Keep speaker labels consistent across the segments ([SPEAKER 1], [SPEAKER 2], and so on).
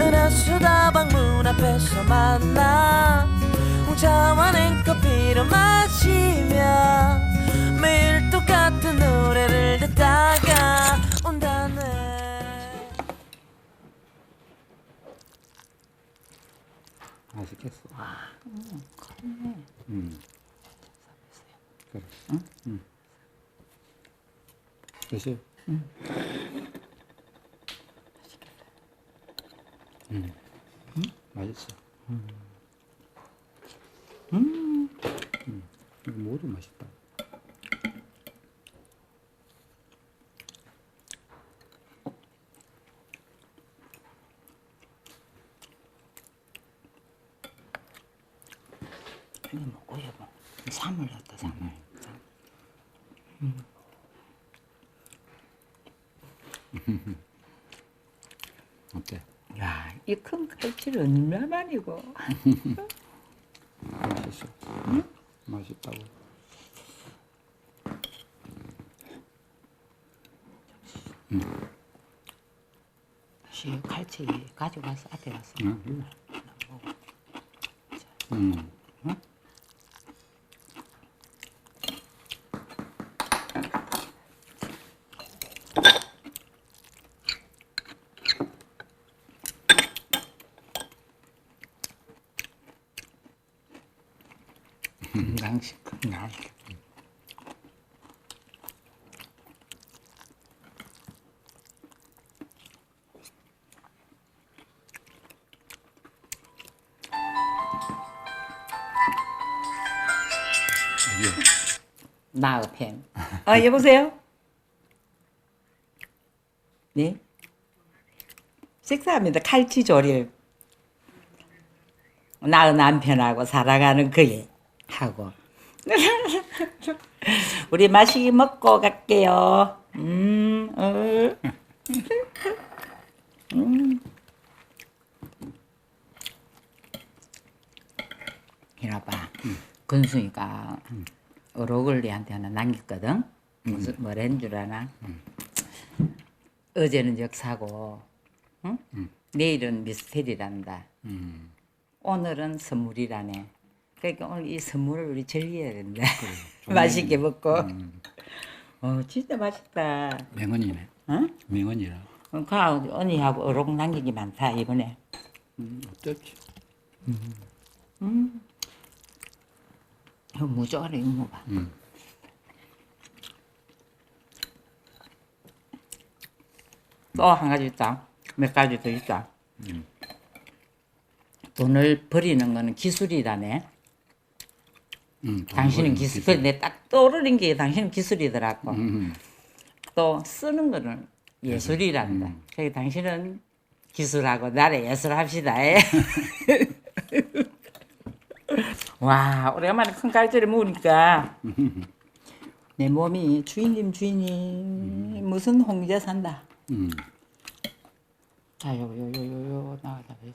[SPEAKER 1] 은하수다방 문 앞에서 만나 홍차와 냉커피를 마시며 매일 똑같은 노래를 듣다가 온다네
[SPEAKER 2] 맛있겠어. 음. 그래. 응? 드세요. 음. 맛있어. 음. 이거 모두 맛있다.
[SPEAKER 3] 이거 먹고 여보. 사물 넣었다.
[SPEAKER 2] 어때?
[SPEAKER 3] 야, 이 큰 칼치를 얼마만이고.
[SPEAKER 2] 맛있어. 맛있다고.
[SPEAKER 3] 시 칼치 가져가서 앞에 가서.
[SPEAKER 2] 응? 응. 음.
[SPEAKER 3] 건강.
[SPEAKER 2] 이게
[SPEAKER 3] 나의팬. 아 여보세요. 네. 식사합니다. 칼치 조림. 나의 남편하고 살아가는 그애 하고. 우리 맛있게 먹고 갈게요. 음, 어. 음. 근수이가 어록을리한테 하나 남겼거든. 무슨 뭐라는 줄 아나? 어제는 역사고, 응? 내일은 미스테리란다.
[SPEAKER 2] 음.
[SPEAKER 3] 오늘은 선물이라네. 그러니까 오늘 이 선물을 우리 즐겨야 된다.
[SPEAKER 2] 좋네.
[SPEAKER 3] 맛있게 먹고. 어, 진짜 맛있다.
[SPEAKER 2] 명언이네.
[SPEAKER 3] 응?
[SPEAKER 2] 명언이라.
[SPEAKER 3] 어, 그 언니하고 어록 남기기 많다 이번에.
[SPEAKER 2] 음, 어떻지?
[SPEAKER 3] 이거 무조건 이거 먹어봐.
[SPEAKER 2] 음.
[SPEAKER 3] 또한 가지 있다. 몇 가지 더 있다. 돈을 버리는 거는 기술이라네.
[SPEAKER 2] 음, 돈
[SPEAKER 3] 당신은 기술.
[SPEAKER 2] 기술.
[SPEAKER 3] 근데 딱 떠오르는 게 당신은 기술이더라고.
[SPEAKER 2] 음.
[SPEAKER 3] 또 쓰는 거는 예술이란다. 그래서 당신은 기술하고 나를 예술합시다. 예. 와 오래간만에 큰 갈치를 먹으니까 내 몸이 주인님 주인님 무슨 홍제 산다.
[SPEAKER 2] 음.
[SPEAKER 3] 자, 요, 요, 요, 요, 요, 나가다. 근데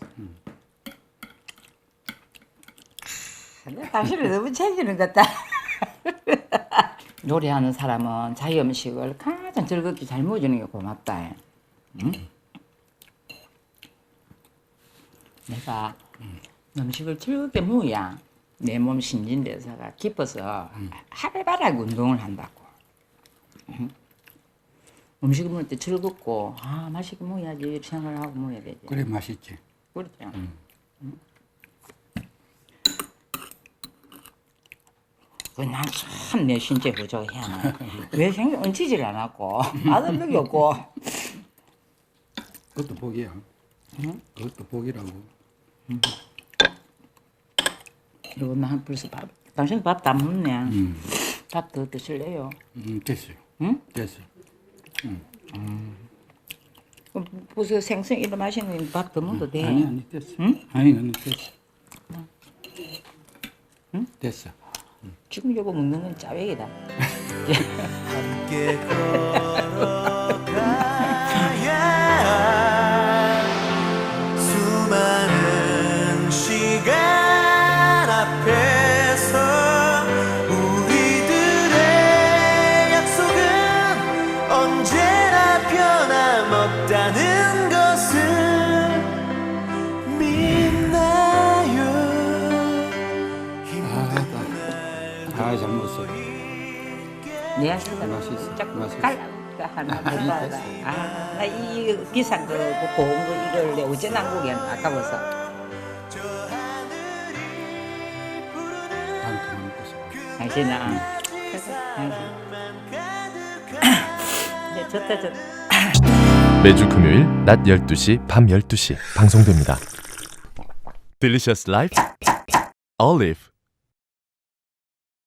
[SPEAKER 3] 당신을 너무 챙기는 것 같다. 요리하는 사람은 자기 음식을 가장 즐겁게 잘 먹어주는 게 고맙다. 응? 내가 음식을 즐겁게 먹어야 내 몸 신진대사가 깊어서 활발하게 운동을 한다고. 응? 음식을 먹을 때 즐겁고 아 맛있게 먹어야지 생각을 하고 먹어야 되지.
[SPEAKER 2] 그래 맛있지.
[SPEAKER 3] 그렇죠. 그난참내 신체 부족해. 왜 생각 얹히질 않았고 아들력이 없고
[SPEAKER 2] 그것도 복이야. 그것도 복이라고.
[SPEAKER 3] 이거 나 벌써 밥 당신 밥 다 먹네.
[SPEAKER 2] 음.
[SPEAKER 3] 밥더 드실래요?
[SPEAKER 2] 음, 됐어요.
[SPEAKER 3] 응?
[SPEAKER 2] 됐어요.
[SPEAKER 3] 그럼 벌써 생생 이런 맛있는 밥더 먹어도 돼.
[SPEAKER 2] 아니 아니 됐어.
[SPEAKER 3] 응?
[SPEAKER 2] 아니 아니 됐어. 응? 됐어.
[SPEAKER 3] 지금 이거 먹는 건 짜배기다. 내 아시다.
[SPEAKER 2] 맛있어.
[SPEAKER 3] 자꾸
[SPEAKER 2] 맛있어.
[SPEAKER 3] 갈라 하나 못 받아. 아, 나 이 비싼 거 고운 거 이걸 내 어제 난국이 아까워서. 당신아. 이제 좋다 좋다.
[SPEAKER 4] 매주 금요일 낮 12시 밤 12시 방송됩니다. Delicious Life Olive